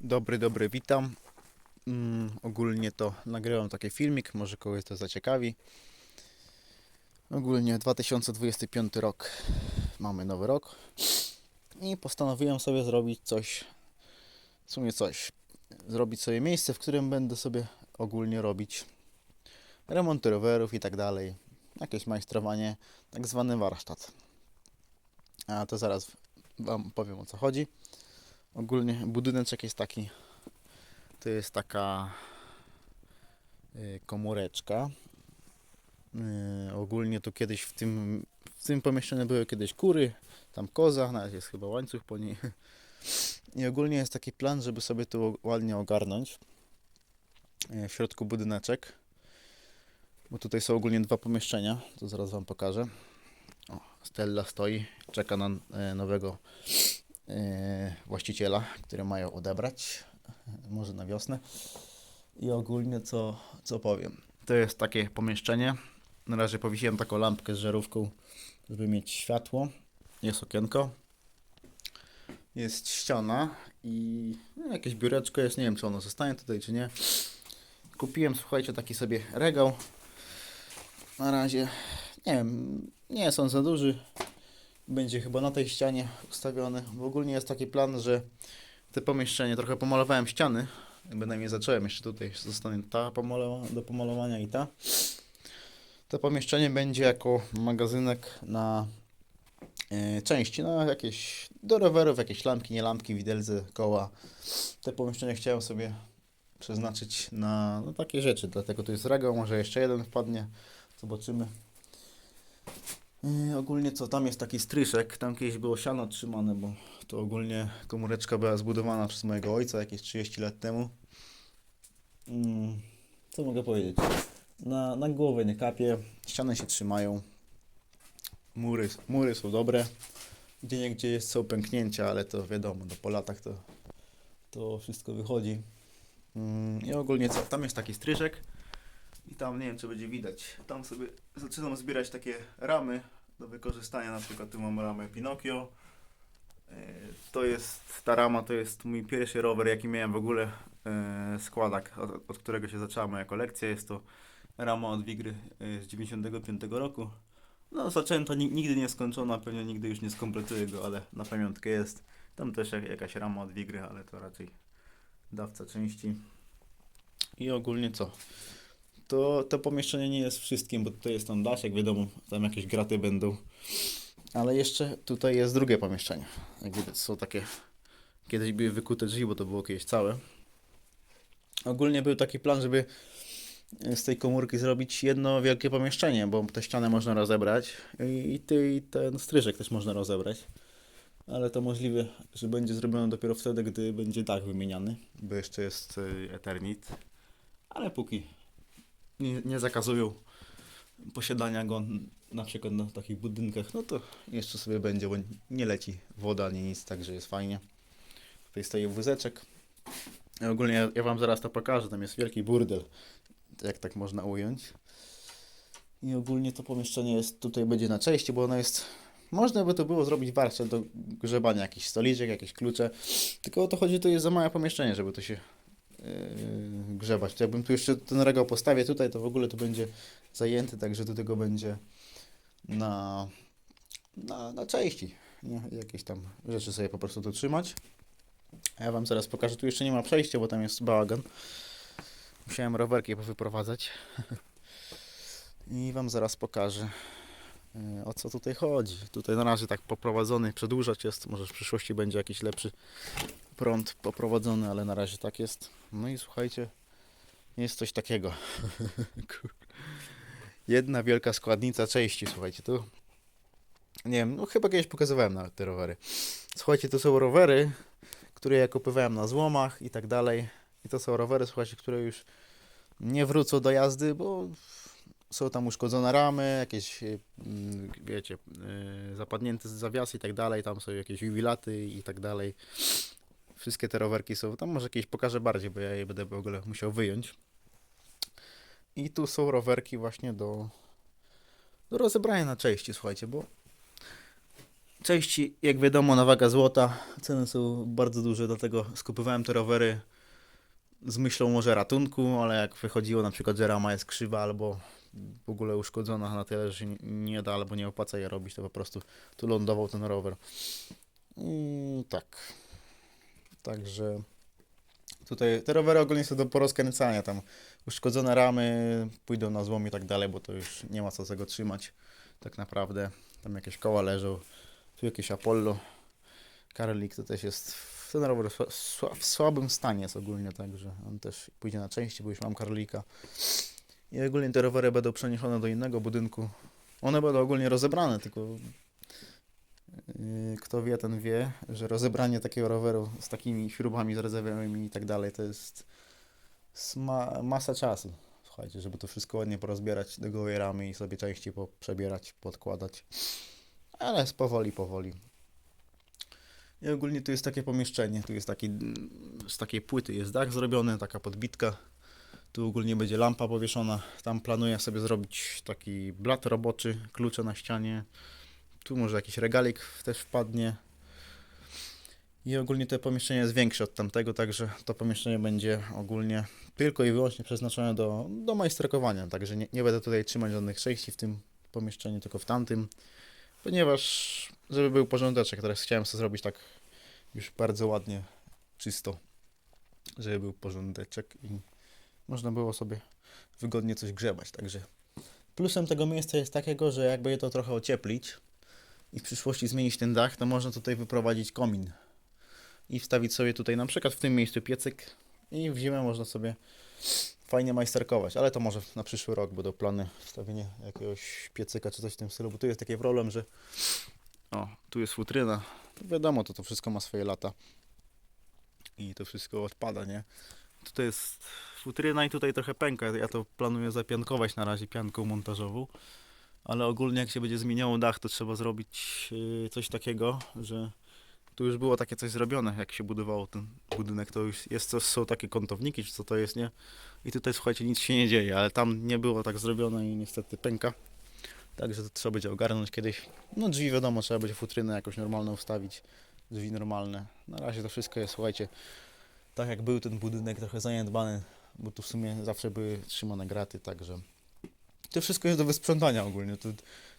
Dobry, dobry, witam. Mm, ogólnie to nagrywam taki filmik, może kogoś to zaciekawi. Ogólnie 2025 rok, mamy nowy rok i postanowiłem sobie zrobić coś, w sumie coś, zrobić sobie miejsce, w którym będę sobie ogólnie robić remonty rowerów i tak dalej, jakieś majstrowanie, tak zwany warsztat. A to zaraz Wam powiem o co chodzi. Ogólnie budyneczek jest taki. To jest taka y, komóreczka. Y, ogólnie tu kiedyś w tym, w tym pomieszczeniu były kiedyś kury, tam koza, nawet jest chyba łańcuch po niej. I ogólnie jest taki plan, żeby sobie tu ładnie ogarnąć. Y, W środku budyneczek. Bo tutaj są ogólnie dwa pomieszczenia, to zaraz Wam pokażę. O, Stella stoi, czeka na nowego właściciela, który mają odebrać, może na wiosnę. I ogólnie co, co powiem. To jest takie pomieszczenie. Na razie powiesiłem taką lampkę z żarówką, żeby mieć światło. Jest okienko. Jest ściana i no, jakieś biureczko jest. Nie wiem, czy ono zostanie tutaj, czy nie. Kupiłem, słuchajcie, taki sobie regał. Na razie, nie wiem, nie jest on za duży będzie chyba na tej ścianie ustawiony. Bo ogólnie jest taki plan, że te pomieszczenie, trochę pomalowałem ściany, bynajmniej zacząłem, jeszcze tutaj zostanie ta pomalowa, do pomalowania i ta. To pomieszczenie będzie jako magazynek na e, części, na jakieś, do rowerów, jakieś lampki, nie lampki, widelce, koła. Te pomieszczenie chciałem sobie przeznaczyć na no, takie rzeczy, dlatego tu jest regał, może jeszcze jeden wpadnie, zobaczymy. Yy, ogólnie co, tam jest taki stryszek, tam kiedyś było siano trzymane, bo to ogólnie komóreczka była zbudowana przez mojego ojca jakieś 30 lat temu. Mm, co mogę powiedzieć? Na, na głowę nie kapie, ściany się trzymają, mury, mury są dobre, gdzie niegdzie jest, są pęknięcia, ale to wiadomo, no, po latach to, to wszystko wychodzi. Mm, I ogólnie co, tam jest taki stryszek, i tam nie wiem, czy będzie widać. Tam sobie zaczynam zbierać takie ramy do wykorzystania. Na przykład tu mam ramę Pinokio. E, To jest, ta rama to jest mój pierwszy rower, jaki miałem w ogóle e, składak, od, od którego się zaczęła moja kolekcja. Jest to rama od Wigry e, z 95 roku. No, zaczęto ni- nigdy nie skończona, pewnie nigdy już nie skompletuję go, ale na pamiątkę jest. Tam też jak- jakaś rama od Wigry, ale to raczej dawca części. I ogólnie co? To to pomieszczenie nie jest wszystkim, bo tutaj jest tam daszek, wiadomo, tam jakieś graty będą. Ale jeszcze tutaj jest drugie pomieszczenie. Jak widać, są takie. Kiedyś były wykute drzwi, bo to było kiedyś całe. Ogólnie był taki plan, żeby z tej komórki zrobić jedno wielkie pomieszczenie, bo tę ścianę można rozebrać i, ty, i ten stryżek też można rozebrać. Ale to możliwe, że będzie zrobione dopiero wtedy, gdy będzie dach wymieniany, bo jeszcze jest y, Eternit. Ale póki nie, nie zakazują posiadania go na przykład na takich budynkach, no to jeszcze sobie będzie, bo nie leci woda ani nic, także jest fajnie. Tutaj stoi wózeczek. Ogólnie ja, ja Wam zaraz to pokażę, tam jest wielki burdel, jak tak można ująć. I ogólnie to pomieszczenie jest, tutaj będzie na części, bo ono jest, można by to było zrobić warsztat do grzebania, jakiś stoliczek, jakieś klucze, tylko o to chodzi, to jest za małe pomieszczenie, żeby to się grzebać. To jakbym tu jeszcze ten regał postawię tutaj, to w ogóle to będzie zajęty, także do tego będzie na, na, na części. Nie? Jakieś tam rzeczy sobie po prostu tu trzymać. A ja Wam zaraz pokażę. Tu jeszcze nie ma przejścia, bo tam jest bałagan. Musiałem rowerki powyprowadzać. I Wam zaraz pokażę. Yy, O co tutaj chodzi? Tutaj na razie tak poprowadzony, przedłużać jest. Może w przyszłości będzie jakiś lepszy prąd poprowadzony, ale na razie tak jest. No i słuchajcie, jest coś takiego. Jedna wielka składnica części, słuchajcie, tu. Nie wiem, no chyba kiedyś pokazywałem nawet te rowery. Słuchajcie, to są rowery, które ja kupowałem na złomach i tak dalej. I to są rowery, słuchajcie, które już nie wrócą do jazdy, bo są tam uszkodzone ramy, jakieś, y, mm, wiecie, y, zapadnięte zawiasy i tak dalej, tam są jakieś jubilaty i tak dalej. Wszystkie te rowerki są, tam może jakieś pokażę bardziej, bo ja je będę w ogóle musiał wyjąć. I tu są rowerki właśnie do, do rozebrania na części, słuchajcie, bo Części, jak wiadomo, na waga złota. Ceny są bardzo duże, dlatego skupowałem te rowery z myślą może ratunku, ale jak wychodziło na przykład, że rama jest krzywa albo w ogóle uszkodzona na tyle, że się nie- da albo nie opłaca je robić, to po prostu tu lądował ten rower. Mm, tak. Także tutaj te rowery ogólnie są do porozkręcania. Tam uszkodzone ramy pójdą na złom i tak dalej, bo to już nie ma co z tego trzymać tak naprawdę. Tam jakieś koła leżą, tu jakieś Apollo. Karlik to też jest ten rower w słabym stanie jest ogólnie, także on też pójdzie na części, bo już mam Karlika. I ogólnie te rowery będą przeniesione do innego budynku. One będą ogólnie rozebrane, tylko yy, kto wie, ten wie, że rozebranie takiego roweru z takimi śrubami zardzewiałymi i tak dalej, to jest sma- masa czasu. Słuchajcie, żeby to wszystko ładnie porozbierać do gołej ramy i sobie części poprzebierać, podkładać. Ale z powoli, powoli. I ogólnie tu jest takie pomieszczenie, tu jest taki, z takiej płyty jest dach zrobiony, taka podbitka. Tu ogólnie będzie lampa powieszona. Tam planuję sobie zrobić taki blat roboczy, klucze na ścianie. Tu może jakiś regalik też wpadnie. I ogólnie to pomieszczenie jest większe od tamtego, także to pomieszczenie będzie ogólnie tylko i wyłącznie przeznaczone do, do majsterkowania. Także nie, nie będę tutaj trzymać żadnych części w tym pomieszczeniu, tylko w tamtym. Ponieważ, żeby był porządeczek, teraz chciałem sobie zrobić tak już bardzo ładnie, czysto, żeby był porządeczek i można było sobie wygodnie coś grzebać. Także plusem tego miejsca jest takiego, że jakby je to trochę ocieplić i w przyszłości zmienić ten dach, to można tutaj wyprowadzić komin i wstawić sobie tutaj na przykład w tym miejscu piecyk i w zimę można sobie fajnie majsterkować, ale to może na przyszły rok będą plany wstawienie jakiegoś piecyka czy coś w tym stylu, bo tu jest taki problem, że o, tu jest futryna, to wiadomo, to to wszystko ma swoje lata i to wszystko odpada, nie? Tutaj jest futryna i tutaj trochę pęka, ja to planuję zapiankować na razie pianką montażową, ale ogólnie jak się będzie zmieniało dach, to trzeba zrobić yy, coś takiego, że tu już było takie coś zrobione, jak się budowało ten budynek, to już jest, to są takie kątowniki, czy co to jest, nie? I tutaj słuchajcie, nic się nie dzieje, ale tam nie było tak zrobione i niestety pęka. Także to trzeba będzie ogarnąć kiedyś. No drzwi wiadomo, trzeba będzie futrynę jakoś normalną wstawić. Drzwi normalne. Na razie to wszystko jest, słuchajcie, tak jak był ten budynek trochę zaniedbany, bo tu w sumie zawsze były trzymane graty, także to wszystko jest do wysprzątania ogólnie. Tu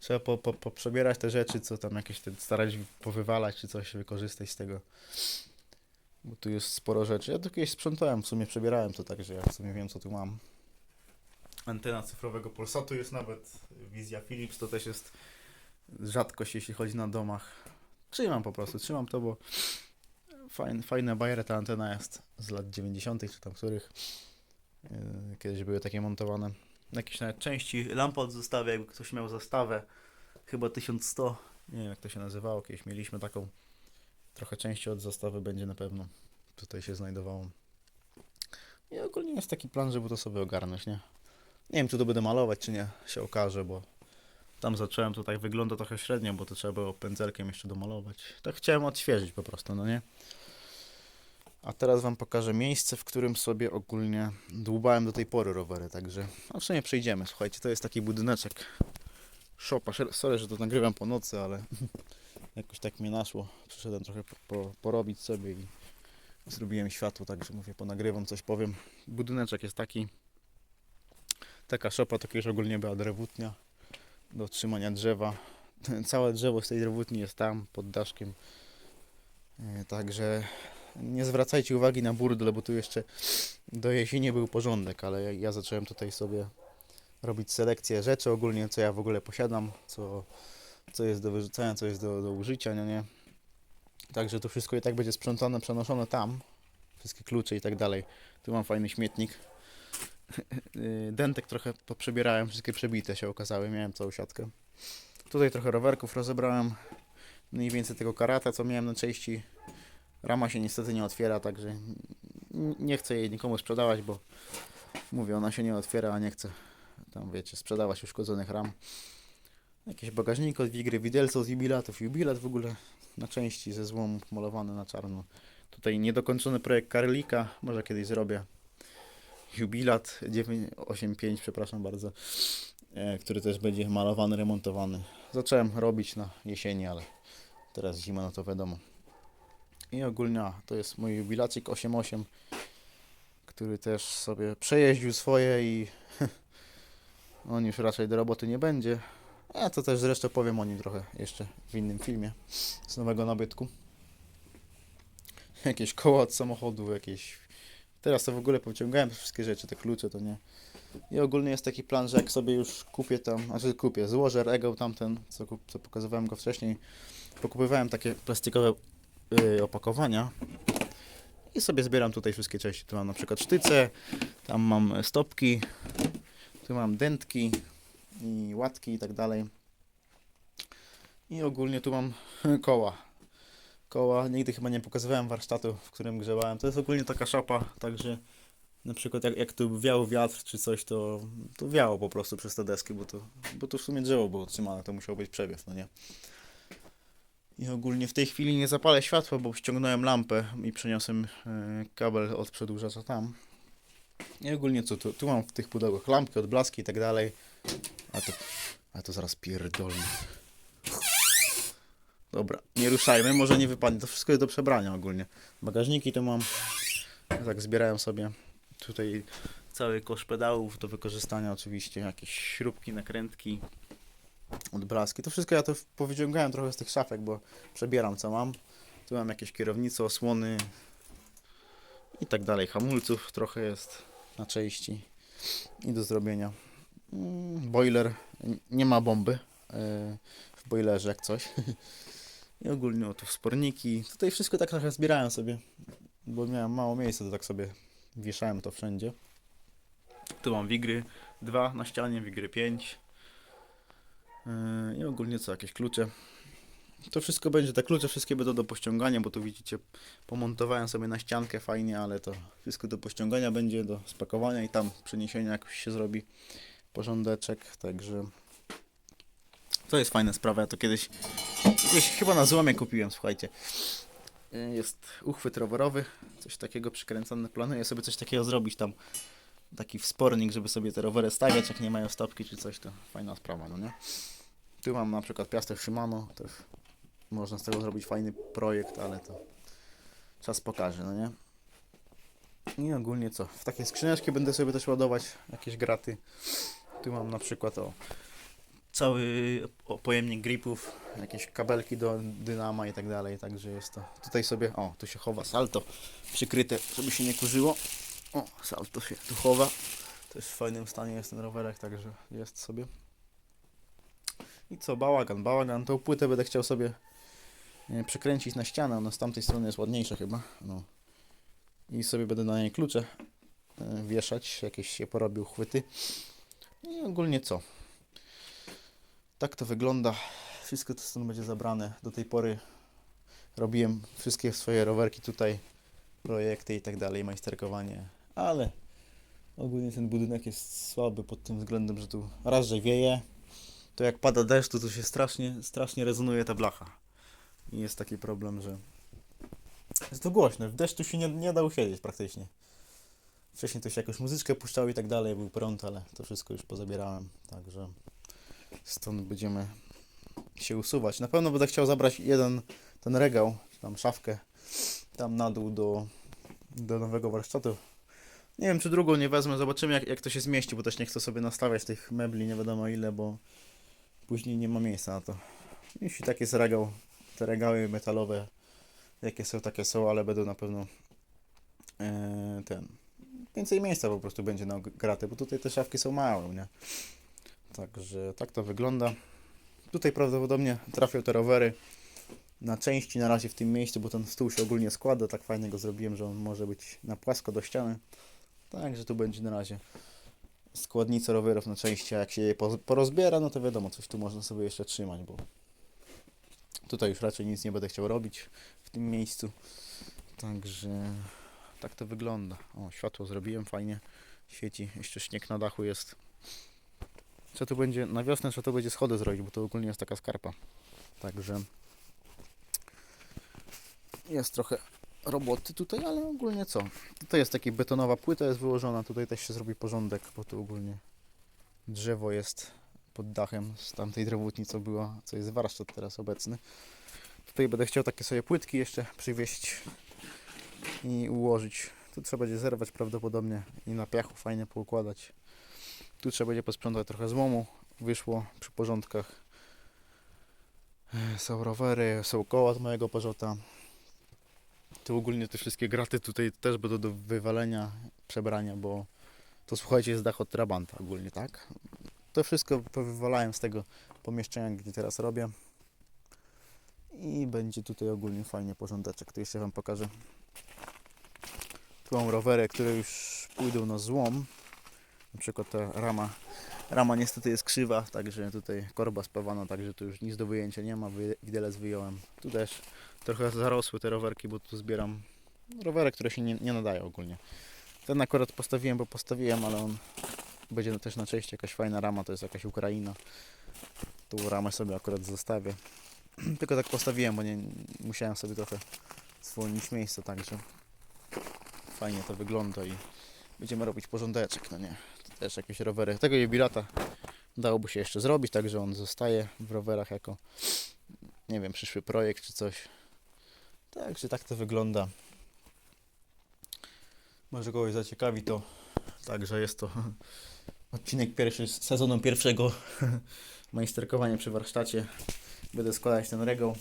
trzeba po, po, poprzebierać te rzeczy, co tam jakieś te starać powywalać, czy coś wykorzystać z tego. Bo tu jest sporo rzeczy. Ja to kiedyś sprzątałem, w sumie przebierałem to tak, że ja w sumie wiem co tu mam. Antena cyfrowego Polsatu jest nawet, wizja Philips to też jest rzadkość jeśli chodzi na domach. Trzymam po prostu, trzymam to, bo fajne, fajna bajera ta antena jest z lat 90. czy tam których. Yy, Kiedyś były takie montowane. Jakieś nawet części lampa od zestawu, jakby ktoś miał zestawę, chyba 1100, nie wiem jak to się nazywało, kiedyś mieliśmy taką, trochę części od zestawy będzie na pewno tutaj się znajdowało. I ogólnie jest taki plan, żeby to sobie ogarnąć, nie? Nie wiem, czy to będę malować, czy nie, się okaże, bo tam zacząłem, tutaj wygląda trochę średnio, bo to trzeba było pędzelkiem jeszcze domalować. Tak chciałem odświeżyć po prostu, no nie? A teraz Wam pokażę miejsce, w którym sobie ogólnie dłubałem do tej pory rowery, także a w sumie przejdziemy. Słuchajcie, to jest taki budyneczek szopa. Sorry, że to nagrywam po nocy, ale jakoś tak mnie naszło. Przyszedłem trochę po, po, porobić sobie i zrobiłem światło, także mówię, ponagrywam, coś powiem. Budyneczek jest taki. Taka szopa to kiedyś ogólnie była drewutnia do trzymania drzewa. Całe drzewo z tej drewutni jest tam, pod daszkiem. E, Także nie zwracajcie uwagi na burdel, bo tu jeszcze do jesieni był porządek, ale ja, zacząłem tutaj sobie robić selekcję rzeczy ogólnie, co ja w ogóle posiadam, co, co jest do wyrzucenia, co jest do, do użycia, nie, nie. Także to wszystko i tak będzie sprzątane, przenoszone tam, wszystkie klucze i tak dalej. Tu mam fajny śmietnik. Y, Dentek trochę poprzebierałem, wszystkie przebite się okazały, miałem całą siatkę. Tutaj trochę rowerków rozebrałem, mniej więcej tego karata, co miałem na części. Rama się niestety nie otwiera, także nie chcę jej nikomu sprzedawać, bo mówię, ona się nie otwiera, a nie chcę tam wiecie, sprzedawać uszkodzonych ram. Jakieś bagażniki od Wigry, widelce z jubilatów, jubilat w ogóle na części ze złomu malowany na czarno. Tutaj niedokończony projekt Karlika, może kiedyś zrobię. Jubilat 985, przepraszam bardzo, e, który też będzie malowany, remontowany. Zacząłem robić na jesieni, ale Teraz zima, no to wiadomo. I ogólnie to jest mój jubilacik 8.8, który też sobie przejeździł swoje i on już raczej do roboty nie będzie. A to też zresztą powiem o nim trochę jeszcze w innym filmie z nowego nabytku. Jakieś koła od samochodu, jakieś... Teraz to w ogóle pociągałem wszystkie rzeczy, te klucze to nie. I ogólnie jest taki plan, że jak sobie już kupię tam, znaczy kupię, złożę regał tamten, co, co pokazywałem go wcześniej, pokupywałem takie plastikowe y, opakowania i sobie zbieram tutaj wszystkie części. Tu mam na przykład sztyce, tam mam stopki, tu mam dętki i łatki i tak dalej. I ogólnie tu mam koła. Koła, nigdy chyba nie pokazywałem warsztatu, w którym grzebałem. To jest ogólnie taka szapa, także na przykład jak, jak tu wiał wiatr czy coś, to, to wiało po prostu przez te deski, bo to, bo to w sumie drzewo było trzymane, to musiał być przewiew, no nie? I ogólnie w tej chwili nie zapalę światła, bo ściągnąłem lampę i przeniosłem e, kabel od przedłużacza tam. I ogólnie co, tu, tu mam w tych pudełkach lampki, odblaski i tak dalej. A to, a to zaraz pierdolę. Dobra, nie ruszajmy, może nie wypadnie. To wszystko jest do przebrania ogólnie. Bagażniki to mam. Ja tak zbierałem sobie tutaj cały kosz pedałów do wykorzystania oczywiście. Jakieś śrubki, nakrętki, odblaski. To wszystko ja to powyciągałem trochę z tych szafek, bo przebieram co mam. Tu mam jakieś kierownice, osłony i tak dalej. Hamulców trochę jest na części i do zrobienia. Mm, Boiler, nie ma bomby yy, w boilerze jak coś. I ogólnie o tu wsporniki. Tutaj wszystko tak trochę zbierałem sobie, bo miałem mało miejsca, to tak sobie wieszałem to wszędzie. Tu mam wigry 2 na ścianie, wigry 5. Yy, I ogólnie co, jakieś klucze. To wszystko będzie, te klucze wszystkie będą do pościągania, bo tu widzicie, pomontowałem sobie na ściankę fajnie, ale to wszystko do pościągania będzie, do spakowania i tam przeniesienia jakoś się zrobi porządeczek, także to jest fajna sprawa, ja to kiedyś, kiedyś chyba na złomie kupiłem, słuchajcie. Yy, Jest uchwyt rowerowy, coś takiego przykręcone, planuję sobie coś takiego zrobić tam, taki wspornik, żeby sobie te rowery stawiać, jak nie mają stopki czy coś, to fajna sprawa, no nie? Tu mam na przykład piastę Shimano, też można z tego zrobić fajny projekt, ale to czas pokaże, no nie? I ogólnie co? W takie skrzyneczki będę sobie też ładować jakieś graty. Tu mam na przykład o cały pojemnik gripów, jakieś kabelki do dynama i tak dalej, także jest to. Tutaj sobie, o, tu się chowa salto przykryte, żeby się nie kurzyło. O, salto się tu chowa. To jest w fajnym stanie jest ten rowerek, także jest sobie. I co, bałagan, bałagan. Tą płytę będę chciał sobie e, przekręcić na ścianę. Ona z tamtej strony jest ładniejsza chyba. No. I sobie będę na niej klucze e, wieszać. Jakieś się porobił chwyty. I ogólnie co? Tak to wygląda. Wszystko to stąd będzie zabrane. Do tej pory robiłem wszystkie swoje rowerki tutaj, projekty i tak dalej, majsterkowanie. Ale ogólnie ten budynek jest słaby pod tym względem, że tu raz, że wieje, to jak pada deszcz, to tu się strasznie, strasznie rezonuje ta blacha. I jest taki problem, że jest to głośno. W deszczu się nie, nie da usiedzieć praktycznie. Wcześniej to się jakąś muzyczkę puszczało i tak dalej, był prąd, ale to wszystko już pozabierałem, także stąd będziemy się usuwać. Na pewno będę chciał zabrać jeden ten regał, czy tam szafkę, tam na dół do, do nowego warsztatu. Nie wiem, czy drugą nie wezmę, zobaczymy jak, jak to się zmieści, bo też nie chcę sobie nastawiać tych mebli nie wiadomo ile, bo później nie ma miejsca na to. Jeśli tak jest regał, te regały metalowe, jakie są, takie są, ale będą na pewno e, ten, więcej miejsca po prostu będzie na gratę, bo tutaj te szafki są małe, nie? Także tak to wygląda. Tutaj prawdopodobnie trafią te rowery na części na razie w tym miejscu, bo ten stół się ogólnie składa, tak fajnie go zrobiłem, że on może być na płasko do ściany. Także tu będzie na razie składnica rowerów na części, a jak się je porozbiera, no to wiadomo, coś tu można sobie jeszcze trzymać, bo tutaj już raczej nic nie będę chciał robić w tym miejscu. Także tak to wygląda. O, światło zrobiłem fajnie, świeci, jeszcze śnieg na dachu jest. Co tu będzie, na wiosnę trzeba to będzie schody zrobić, bo to ogólnie jest taka skarpa. Także jest trochę roboty tutaj, ale ogólnie co? Tutaj jest taka betonowa płyta jest wyłożona, tutaj też się zrobi porządek, bo tu ogólnie drzewo jest pod dachem z tamtej drewutni, co była, co jest warsztat teraz obecny. Tutaj będę chciał takie sobie płytki jeszcze przywieźć i ułożyć. Tu trzeba będzie zerwać prawdopodobnie i na piachu fajnie poukładać. Tu trzeba będzie posprzątać trochę złomu. Wyszło przy porządkach. E, Są rowery, są koła z mojego pożota. Tu ogólnie te wszystkie graty tutaj też będą do wywalenia, przebrania, bo to słuchajcie jest dach od Trabanta ogólnie, tak? To wszystko powywalałem z tego pomieszczenia, gdzie teraz robię. I będzie tutaj ogólnie fajnie porządeczek. Tu jeszcze Wam pokażę. Tu mam rowery, które już pójdą na złom. Na przykład ta rama. Rama niestety jest krzywa, także tutaj korba spawana, także tu już nic do wyjęcia nie ma. Widelec wyjąłem. Tu też trochę zarosły te rowerki, bo tu zbieram rowery, które się nie, nie nadają ogólnie. Ten akurat postawiłem, bo postawiłem, ale on będzie też na części jakaś fajna rama, to jest jakaś Ukraina. Tą ramę sobie akurat zostawię. Tylko tak postawiłem, bo nie musiałem sobie trochę zwolnić miejsce, także fajnie to wygląda i będziemy robić porządeczek, no nie. Też jakieś rowery. Tego jubilata dałoby się jeszcze zrobić, także on zostaje w rowerach jako nie wiem, przyszły projekt czy coś. Także tak to wygląda. Może kogoś zaciekawi to. Także jest to odcinek pierwszy z sezonu pierwszego majsterkowania przy warsztacie. Będę składać ten regał.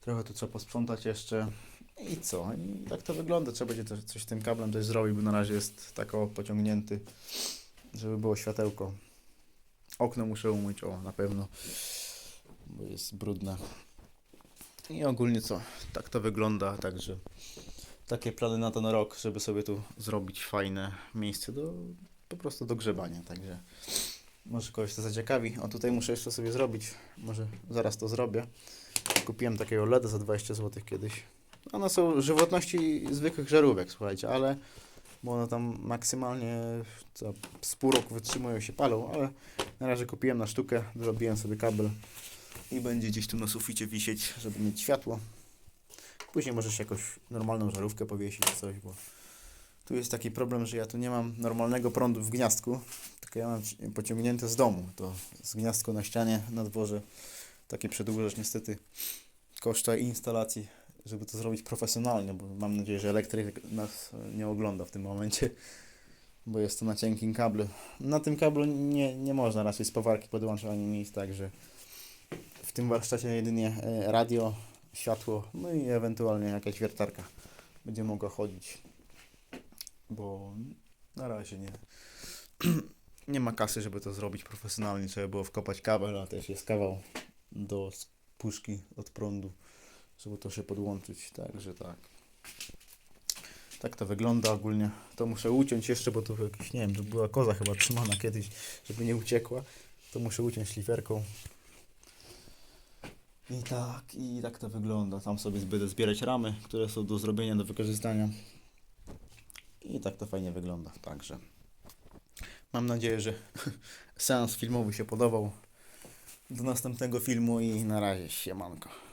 Trochę tu trzeba posprzątać jeszcze. I co? I tak to wygląda. Trzeba będzie też coś tym kablem też zrobić, bo na razie jest tak o pociągnięty, żeby było światełko. Okno muszę umyć, o na pewno, bo jest brudne. I ogólnie co? Tak to wygląda, także takie plany na ten rok, żeby sobie tu zrobić fajne miejsce do po prostu do grzebania, także może kogoś to zaciekawi. O tutaj muszę jeszcze sobie zrobić, może zaraz to zrobię. Kupiłem takiego LEDa za 20 zł kiedyś. One są żywotności zwykłych żarówek, słuchajcie, ale bo one tam maksymalnie co, z pół roku wytrzymują się palą, ale na razie kupiłem na sztukę, zrobiłem sobie kabel i będzie gdzieś tu na suficie wisieć, żeby mieć światło. Później możesz jakąś normalną żarówkę powiesić czy coś, bo tu jest taki problem, że ja tu nie mam normalnego prądu w gniazdku, tylko ja mam ci- pociągnięte z domu. To z gniazdko na ścianie, na dworze. Taki przedłużacz niestety koszta instalacji, żeby to zrobić profesjonalnie, bo mam nadzieję, że elektryk nas nie ogląda w tym momencie, bo jest to na cienkim kablu. Na tym kablu nie, nie można raczej spawarki podłączać ani nic, także w tym warsztacie jedynie e, radio, światło, no i ewentualnie jakaś wiertarka będzie mogła chodzić, bo na razie nie. nie ma kasy, żeby to zrobić profesjonalnie. Trzeba było wkopać kabel, a też jest kawał do puszki od prądu, żeby to się podłączyć. Także tak. Tak to wygląda ogólnie. To muszę uciąć jeszcze, bo tu jakiś, nie wiem, to była koza chyba trzymana kiedyś, żeby nie uciekła. To muszę uciąć szliferką. I tak, i tak to wygląda. Tam sobie będę zbierać ramy, które są do zrobienia, do wykorzystania. I tak to fajnie wygląda. Także mam nadzieję, że seans filmowy się podobał. Do następnego filmu i na razie siemanko.